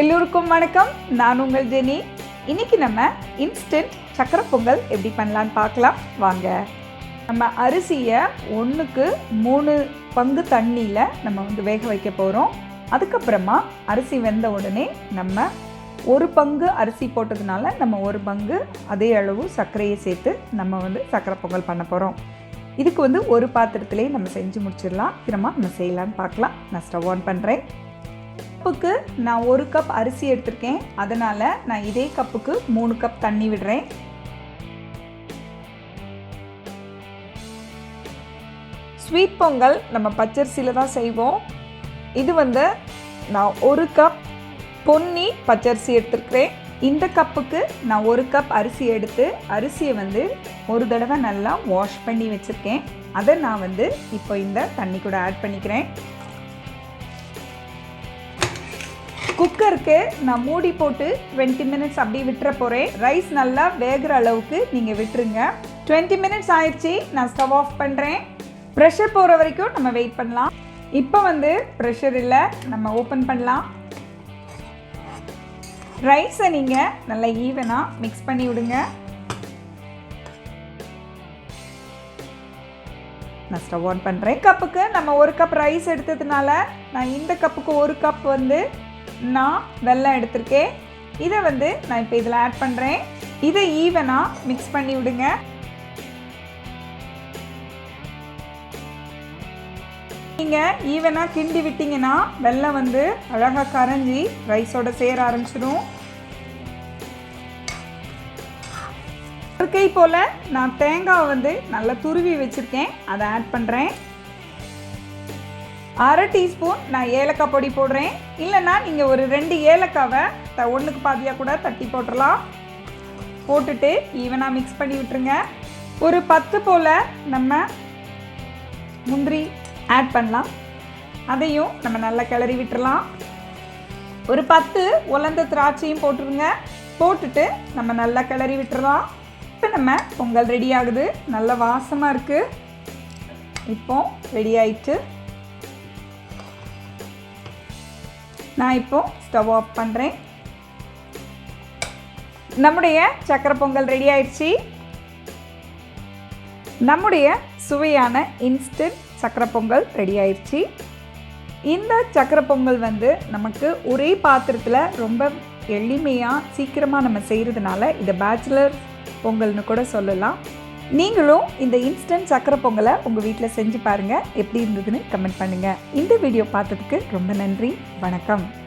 எல்லோருக்கும் வணக்கம். நான் உங்கள் ஜெனி. இன்னைக்கு நம்ம இன்ஸ்டன்ட் சக்கரை பொங்கல் எப்படி பண்ணலான்னு பார்க்கலாம். வாங்க. நம்ம அரிசியை ஒன்றுக்கு மூணு பங்கு தண்ணியில் நம்ம வந்து வேக வைக்க போகிறோம் அதுக்கப்புறமா அரிசி வெந்த உடனே நம்ம ஒரு பங்கு அரிசி போட்டதுனால நம்ம ஒரு பங்கு அதே அளவு சர்க்கரையை சேர்த்து நம்ம வந்து சக்கரை பொங்கல் பண்ண போகிறோம் இதுக்கு வந்து ஒரு பாத்திரத்திலே நம்ம செஞ்சு முடிச்சிடலாம். திரும்ப நம்ம செய்யலான்னு பார்க்கலாம். நான் ஸ்டவ் ஆன் பண்ணுறேன் கப்புக்கு நான் ஒரு கப் அரிசி எடுத்திருக்கேன். அதனால் நான் இதே கப்புக்கு மூணு கப் தண்ணி விடுறேன். ஸ்வீட் பொங்கல் நம்ம பச்சரிசியில் தான் செய்வோம். இது வந்து நான் ஒரு கப் பொன்னி பச்சரிசி எடுத்துருக்கிறேன். இந்த கப்புக்கு நான் ஒரு கப் அரிசி எடுத்து அரிசியை வந்து ஒரு தடவை நல்லா வாஷ் பண்ணி வச்சுருக்கேன். அதை நான் வந்து இப்போ இந்த தண்ணி கூட ஆட் பண்ணிக்கிறேன். குக்கருக்கு நான் மூடி போட்டு டுவெண்ட்டி மினிட்ஸ் அப்படியே விட்டுற போகிறேன் ரைஸ் நல்லா வேகிற அளவுக்கு நீங்கள் விட்டுருங்க. டுவெண்ட்டி மினிட்ஸ் ஆயிடுச்சு நான் ஸ்டவ் ஆஃப் பண்ணுறேன் ப்ரெஷர் போகிற வரைக்கும் நம்ம வெயிட் பண்ணலாம். இப்போ வந்து ப்ரெஷர் இல்லை நம்ம ஓப்பன் பண்ணலாம். ரைஸை நீங்கள் நல்லா ஈவனாக மிக்ஸ் பண்ணி விடுங்க. நான் ஸ்டவ் ஆன் பண்ணுறேன் கப்புக்கு நம்ம ஒரு கப் ரைஸ் எடுத்ததுனால நான் இந்த கப்புக்கு ஒரு கப் வந்து நான் வெள்ளம் எடுத்திருக்கேன் இதை வந்து நான் இப்போ இதில் ஆட் பண்ணுறேன் இதை ஈவனாக மிக்ஸ் பண்ணி விடுங்க. நீங்கள் ஈவனாக கிண்டி விட்டிங்கன்னா வெள்ளம் வந்து அழகாக கரைஞ்சி ரைஸோட சேர ஆரம்பிச்சிடும். ஒரு கை போல் நான் தேங்காய் வந்து நல்லா துருவி வச்சுருக்கேன். அதை ஆட் பண்ணுறேன் அரை டீஸ்பூன் நான் ஏலக்காய் பொடி போடுறேன். இல்லைன்னா நீங்கள் ஒரு ரெண்டு ஏலக்காவை த ஒன்றுக்கு பாதியாக கூட தட்டி போட்டுடலாம் போட்டுட்டு ஈவனாக மிக்ஸ் பண்ணி விட்டுருங்க. ஒரு பத்து போல் நம்ம முந்திரி ஆட் பண்ணலாம். அதையும் நம்ம நல்லா கிளறி விட்டுறலாம். ஒரு பத்து உலர்ந்த திராட்சையும் போட்டுருங்க. போட்டுட்டு நம்ம நல்லா கிளறி விட்டுறலாம். இப்போ நம்ம பொங்கல் ரெடி ஆகுது. நல்ல வாசமாக இருக்குது இப்போ ரெடி ஆயிட்டு நான் இப்போது ஸ்டவ் ஆஃப் பண்ணுறேன் நம்முடைய சக்கரை பொங்கல் ரெடி ஆயிடுச்சு. நம்முடைய சுவையான இன்ஸ்டன்ட் சக்கரை பொங்கல் ரெடி ஆயிடுச்சு. இந்த சக்கரை பொங்கல் வந்து நமக்கு ஒரே பாத்திரத்தில் ரொம்ப எளிமையாக சீக்கிரமாக நம்ம செய்கிறதுனால இதை பேச்சுலர் பொங்கல்னு கூட சொல்லலாம். நீங்களும் இந்த இன்ஸ்டன்ட் சக்கரை பொங்கலை உங்கள் வீட்டில் செஞ்சு பாருங்கள் எப்படி இருந்ததுன்னு கமெண்ட் பண்ணுங்கள் இந்த வீடியோ பார்த்ததுக்கு ரொம்ப நன்றி. வணக்கம்.